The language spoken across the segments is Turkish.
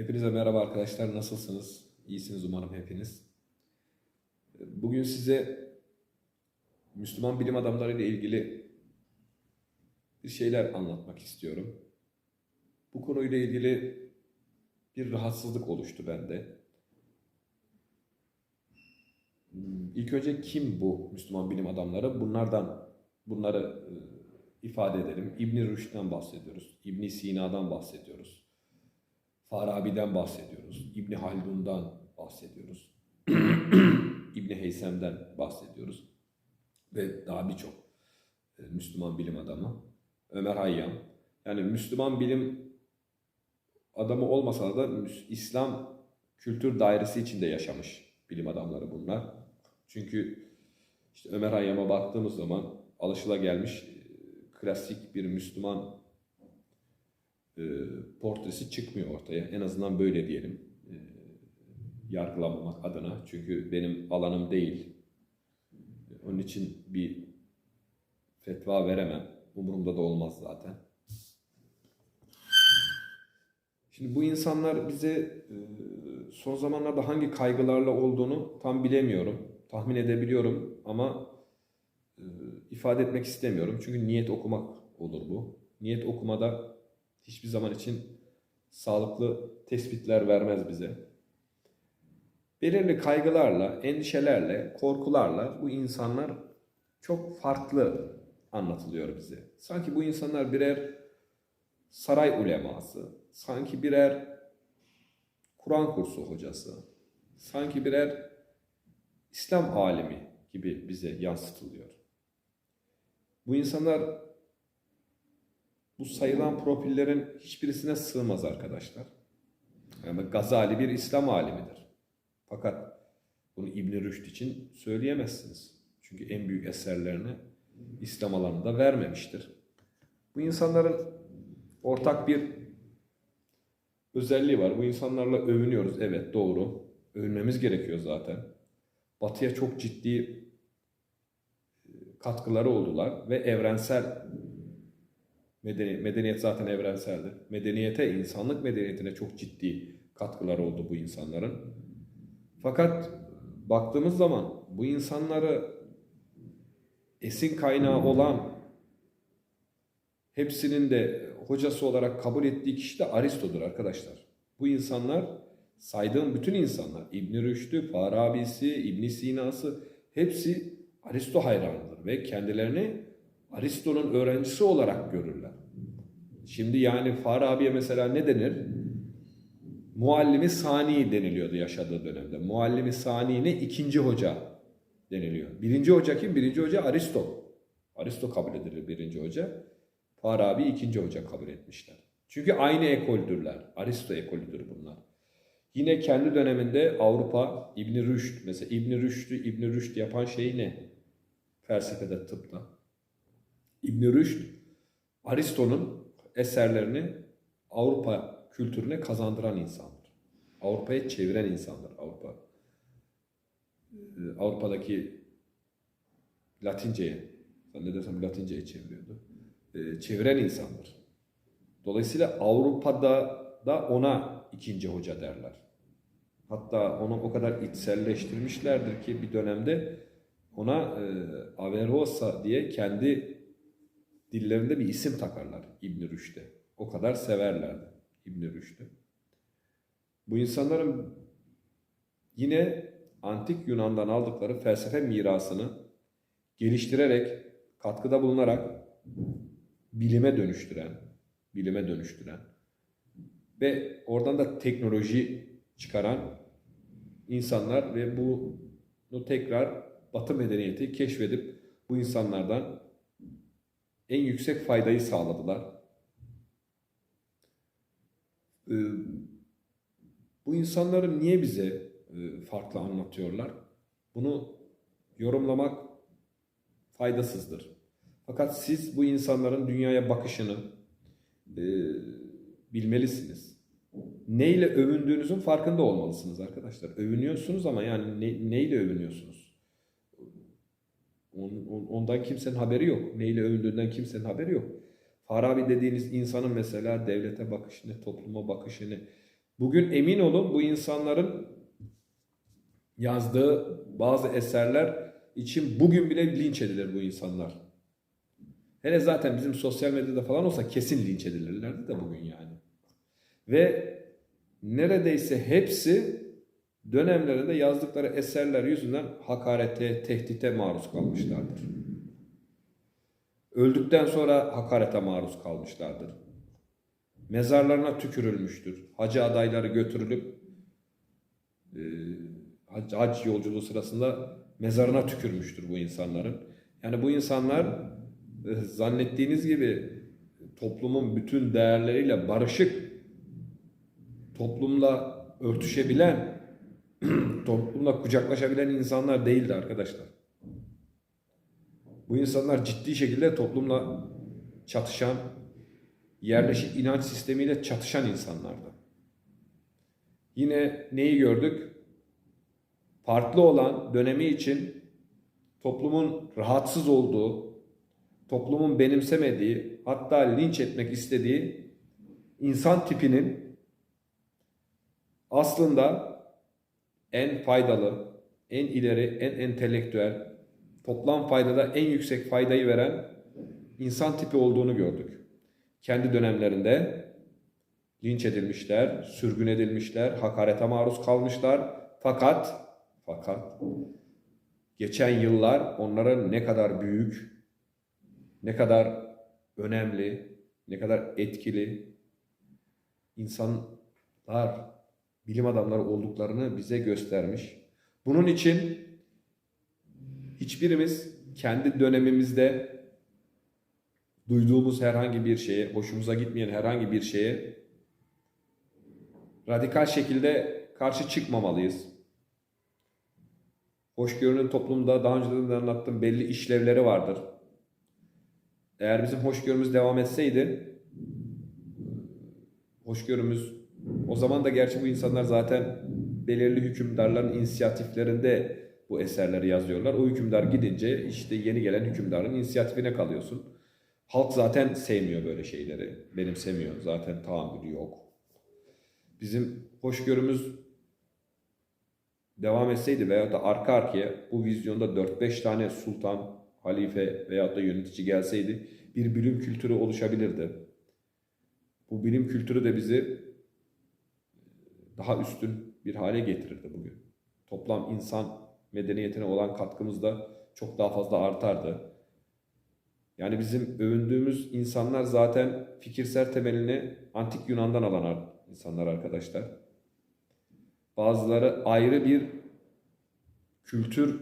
Hepinize merhaba arkadaşlar. Nasılsınız? İyisiniz umarım hepiniz. Bugün size Müslüman bilim adamları ile ilgili bir şeyler anlatmak istiyorum. Bu konuyla ilgili bir rahatsızlık oluştu bende. İlk önce kim bu Müslüman bilim adamları? Bunlardan bunları e, ifade edelim. İbn Rüşd'den bahsediyoruz. İbn Sina'dan bahsediyoruz. Farabi'den bahsediyoruz. İbni Haldun'dan bahsediyoruz. İbni Heysem'den bahsediyoruz. Ve daha birçok e, Müslüman bilim adamı. Ömer Hayyam. Yani Müslüman bilim adamı olmasa da İslam kültür dairesi içinde yaşamış bilim adamları bunlar. Çünkü işte Ömer Hayyam'a baktığımız zaman alışılagelmiş e, klasik bir Müslüman e, portresi çıkmıyor ortaya. En azından böyle diyelim. E, yargılamamak adına. Çünkü benim alanım değil. Onun için bir fetva veremem. Umurumda da olmaz zaten. Şimdi bu insanlar bize e, son zamanlarda hangi kaygılarla olduğunu tam bilemiyorum. Tahmin edebiliyorum ama e, ifade etmek istemiyorum. Çünkü niyet okumak olur bu. Niyet okumada hiçbir zaman için sağlıklı tespitler vermez bize. Belirli kaygılarla, endişelerle, korkularla bu insanlar çok farklı anlatılıyor bize. Sanki bu insanlar birer saray uleması, sanki birer Kur'an kursu hocası, sanki birer İslam alimi gibi bize yansıtılıyor. Bu insanlar bu sayılan profillerin hiçbirisine sığmaz arkadaşlar. Yani Gazali bir İslam alimidir. Fakat bunu İbn Rüşd için söyleyemezsiniz. Çünkü en büyük eserlerini İslam alanında vermemiştir. Bu insanların ortak bir özelliği var. Bu insanlarla övünüyoruz. Evet doğru. Övünmemiz gerekiyor zaten. Batı'ya çok ciddi katkıları oldular ve evrensel medeni, medeniyet zaten evrenseldir. Medeniyete, insanlık medeniyetine çok ciddi katkıları oldu bu insanların. Fakat baktığımız zaman bu insanları esin kaynağı olan hepsinin de hocası olarak kabul ettiği kişi de Aristo'dur arkadaşlar. Bu insanlar saydığım bütün insanlar İbn Rüşd'ü, Farabi'si, İbn Sina'sı hepsi Aristo hayranıdır ve kendilerini Aristo'nun öğrencisi olarak görürler. Şimdi yani Farabi'ye mesela ne denir? Muallimi Sani deniliyordu yaşadığı dönemde. Muallimi Sani ne? İkinci hoca deniliyor. Birinci hoca kim? Birinci hoca Aristo. Aristo kabul edilir birinci hoca. Farabi ikinci hoca kabul etmişler. Çünkü aynı ekoldürler. Aristo ekolüdür bunlar. Yine kendi döneminde Avrupa İbn Rüşd mesela İbn Rüşd'ü İbn Rüşd yapan şey ne? Felsefede, tıpta. İbn Rüşd Aristo'nun eserlerini Avrupa kültürüne kazandıran insandır. Avrupa'ya çeviren insandır Avrupa. Ee, Avrupa'daki Latince'ye, zannedersem Latince'ye çeviriyordu. Ee, çeviren insandır. Dolayısıyla Avrupa'da da ona ikinci hoca derler. Hatta onu o kadar içselleştirmişlerdir ki bir dönemde ona e, Averrosa diye kendi dillerinde bir isim takarlar İbn Rüşd'e. O kadar severlerdi İbn Rüşd'ü. Bu insanların yine antik Yunan'dan aldıkları felsefe mirasını geliştirerek, katkıda bulunarak bilime dönüştüren, bilime dönüştüren ve oradan da teknoloji çıkaran insanlar ve bunu tekrar Batı medeniyeti keşfedip bu insanlardan en yüksek faydayı sağladılar. Ee, bu insanları niye bize e, farklı anlatıyorlar? Bunu yorumlamak faydasızdır. Fakat siz bu insanların dünyaya bakışını e, bilmelisiniz. Neyle övündüğünüzün farkında olmalısınız arkadaşlar. Övünüyorsunuz ama yani ne, neyle övünüyorsunuz? On- on- Ondan kimsenin haberi yok. Neyle övündüğünden kimsenin haberi yok. Farabi dediğiniz insanın mesela devlete bakışını, topluma bakışını, Bugün emin olun bu insanların yazdığı bazı eserler için bugün bile linç edilir bu insanlar. Hele zaten bizim sosyal medyada falan olsa kesin linç edilirlerdi de bugün yani. Ve neredeyse hepsi dönemlerinde yazdıkları eserler yüzünden hakarete, tehdite maruz kalmışlardır. Öldükten sonra hakarete maruz kalmışlardır. Mezarlarına tükürülmüştür. Hacı adayları götürülüp e, hac, hac yolculuğu sırasında mezarına tükürmüştür bu insanların. Yani bu insanlar e, zannettiğiniz gibi toplumun bütün değerleriyle barışık, toplumla örtüşebilen, toplumla kucaklaşabilen insanlar değildi arkadaşlar. Bu insanlar ciddi şekilde toplumla çatışan, yerleşik inanç sistemiyle çatışan insanlardı. Yine neyi gördük? Farklı olan dönemi için toplumun rahatsız olduğu, toplumun benimsemediği, hatta linç etmek istediği insan tipinin aslında en faydalı, en ileri, en entelektüel, toplam faydada en yüksek faydayı veren insan tipi olduğunu gördük. Kendi dönemlerinde linç edilmişler, sürgün edilmişler, hakarete maruz kalmışlar. Fakat fakat geçen yıllar onların ne kadar büyük, ne kadar önemli, ne kadar etkili insanlar, bilim adamları olduklarını bize göstermiş. Bunun için hiçbirimiz kendi dönemimizde duyduğumuz herhangi bir şeye, hoşumuza gitmeyen herhangi bir şeye radikal şekilde karşı çıkmamalıyız. Hoşgörünün toplumda daha önceden de anlattığım belli işlevleri vardır. Eğer bizim hoşgörümüz devam etseydi, hoşgörümüz, o zaman da gerçi bu insanlar zaten belirli hükümdarların inisiyatiflerinde bu eserleri yazıyorlar. O hükümdar gidince işte yeni gelen hükümdarın inisiyatifine kalıyorsun. Halk zaten sevmiyor böyle şeyleri. Benimsemiyor. Zaten tahammülü yok. Bizim hoşgörümüz devam etseydi veyahut da arka arkaya bu vizyonda 4-5 tane sultan, halife veyahut da yönetici gelseydi bir bilim kültürü oluşabilirdi. Bu bilim kültürü de bizi daha üstün bir hale getirirdi bugün. Toplam insan medeniyetine olan katkımız da çok daha fazla artardı. Yani bizim övündüğümüz insanlar zaten fikirsel temelini antik Yunan'dan alan insanlar arkadaşlar. Bazıları ayrı bir kültür,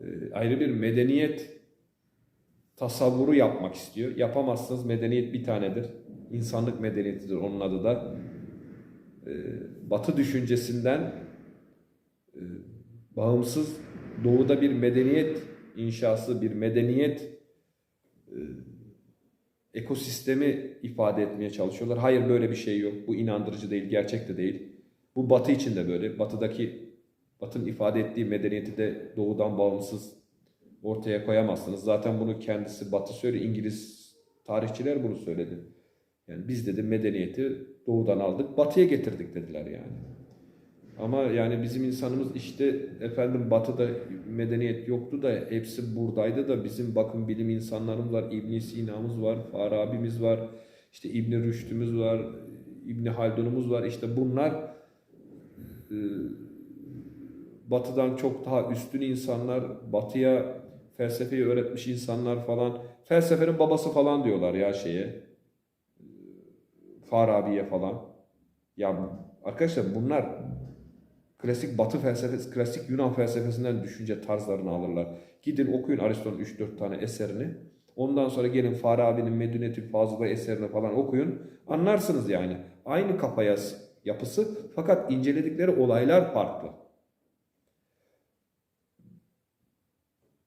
e, ayrı bir medeniyet tasavvuru yapmak istiyor. Yapamazsınız. Medeniyet bir tanedir. İnsanlık medeniyetidir onun adı da. E, batı düşüncesinden e, bağımsız doğuda bir medeniyet inşası, bir medeniyet ekosistemi ifade etmeye çalışıyorlar. Hayır böyle bir şey yok. Bu inandırıcı değil, gerçek de değil. Bu Batı için de böyle. Batı'daki Batı'nın ifade ettiği medeniyeti de doğudan bağımsız ortaya koyamazsınız. Zaten bunu kendisi Batı söylüyor. İngiliz tarihçiler bunu söyledi. Yani biz dedi medeniyeti doğudan aldık, batıya getirdik dediler yani. Ama yani bizim insanımız işte efendim batıda medeniyet yoktu da hepsi buradaydı da bizim bakın bilim insanlarımız var, İbn Sina'mız var, Farabi'miz var, işte İbn Rüşd'ümüz var, İbn Haldun'umuz var. İşte bunlar e, batıdan çok daha üstün insanlar, batıya felsefeyi öğretmiş insanlar falan. Felsefenin babası falan diyorlar ya şeye. Farabi'ye falan. Ya arkadaşlar bunlar klasik Batı felsefesi, klasik Yunan felsefesinden düşünce tarzlarını alırlar. Gidin okuyun Aristo'nun 3-4 tane eserini. Ondan sonra gelin Farabi'nin Medünetül Fazıl'a eserini falan okuyun. Anlarsınız yani. Aynı kafa yapısı fakat inceledikleri olaylar farklı.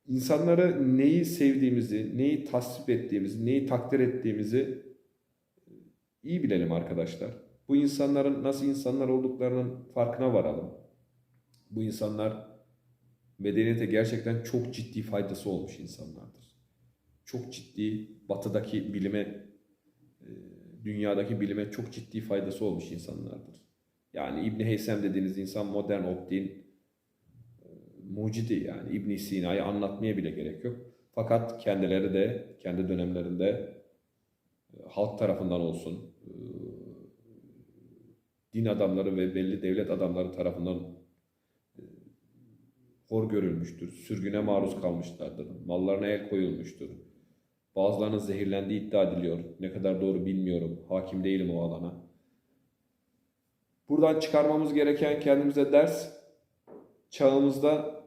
İnsanları neyi sevdiğimizi, neyi tasvip ettiğimizi, neyi takdir ettiğimizi iyi bilelim arkadaşlar. Bu insanların nasıl insanlar olduklarının farkına varalım. Bu insanlar medeniyete gerçekten çok ciddi faydası olmuş insanlardır. Çok ciddi batıdaki bilime e, dünyadaki bilime çok ciddi faydası olmuş insanlardır. Yani İbni Heysem dediğiniz insan modern optiğin e, mucidi yani İbn Sina'yı anlatmaya bile gerek yok. Fakat kendileri de kendi dönemlerinde e, halk tarafından olsun, din adamları ve belli devlet adamları tarafından e, hor görülmüştür. Sürgüne maruz kalmışlardır. Mallarına el koyulmuştur. Bazılarının zehirlendiği iddia ediliyor. Ne kadar doğru bilmiyorum. Hakim değilim o alana. Buradan çıkarmamız gereken kendimize ders, çağımızda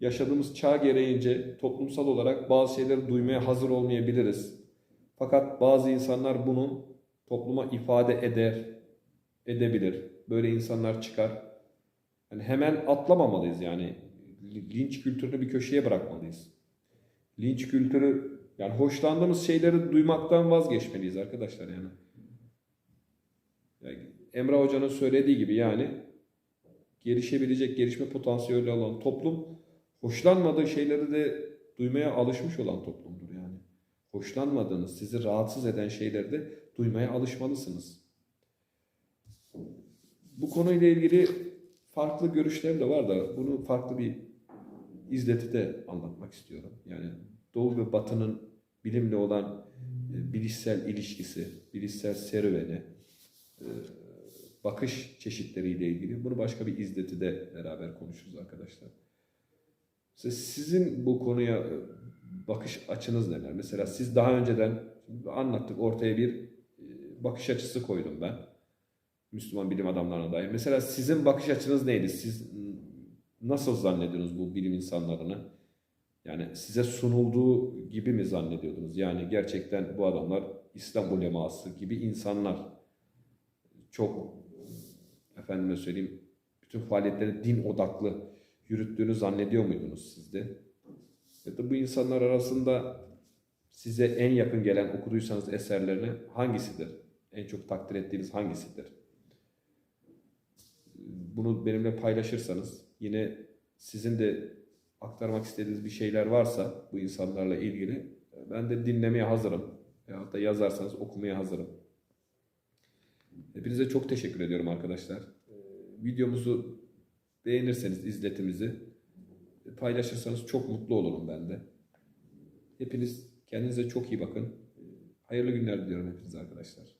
yaşadığımız çağ gereğince toplumsal olarak bazı şeyleri duymaya hazır olmayabiliriz. Fakat bazı insanlar bunu topluma ifade eder, edebilir. Böyle insanlar çıkar. Yani hemen atlamamalıyız yani. Linç kültürünü bir köşeye bırakmalıyız. Linç kültürü yani hoşlandığımız şeyleri duymaktan vazgeçmeliyiz arkadaşlar yani. yani Emre Hoca'nın söylediği gibi yani gelişebilecek, gelişme potansiyeli olan toplum hoşlanmadığı şeyleri de duymaya alışmış olan toplumdur. Hoşlanmadığınız, sizi rahatsız eden şeyleri de duymaya alışmalısınız. Bu konuyla ilgili farklı görüşlerim de var da bunu farklı bir izletide anlatmak istiyorum. Yani Doğu ve Batı'nın bilimle olan e, bilişsel ilişkisi, bilişsel serüveni, e, bakış çeşitleriyle ilgili bunu başka bir izletide beraber konuşuruz arkadaşlar. Sizin bu konuya bakış açınız neler? Mesela siz daha önceden anlattık ortaya bir e, bakış açısı koydum ben. Müslüman bilim adamlarına dair. Mesela sizin bakış açınız neydi? Siz nasıl zannediyorsunuz bu bilim insanlarını? Yani size sunulduğu gibi mi zannediyordunuz? Yani gerçekten bu adamlar İslam uleması gibi insanlar. Çok efendime söyleyeyim bütün faaliyetleri din odaklı yürüttüğünü zannediyor muydunuz siz de? Ya da bu insanlar arasında size en yakın gelen okuduysanız eserlerini hangisidir? En çok takdir ettiğiniz hangisidir? Bunu benimle paylaşırsanız yine sizin de aktarmak istediğiniz bir şeyler varsa bu insanlarla ilgili ben de dinlemeye hazırım. Veyahut da yazarsanız okumaya hazırım. Hepinize çok teşekkür ediyorum arkadaşlar. Ee, Videomuzu beğenirseniz izletimizi paylaşırsanız çok mutlu olurum ben de. Hepiniz kendinize çok iyi bakın. Hayırlı günler diliyorum hepinize arkadaşlar.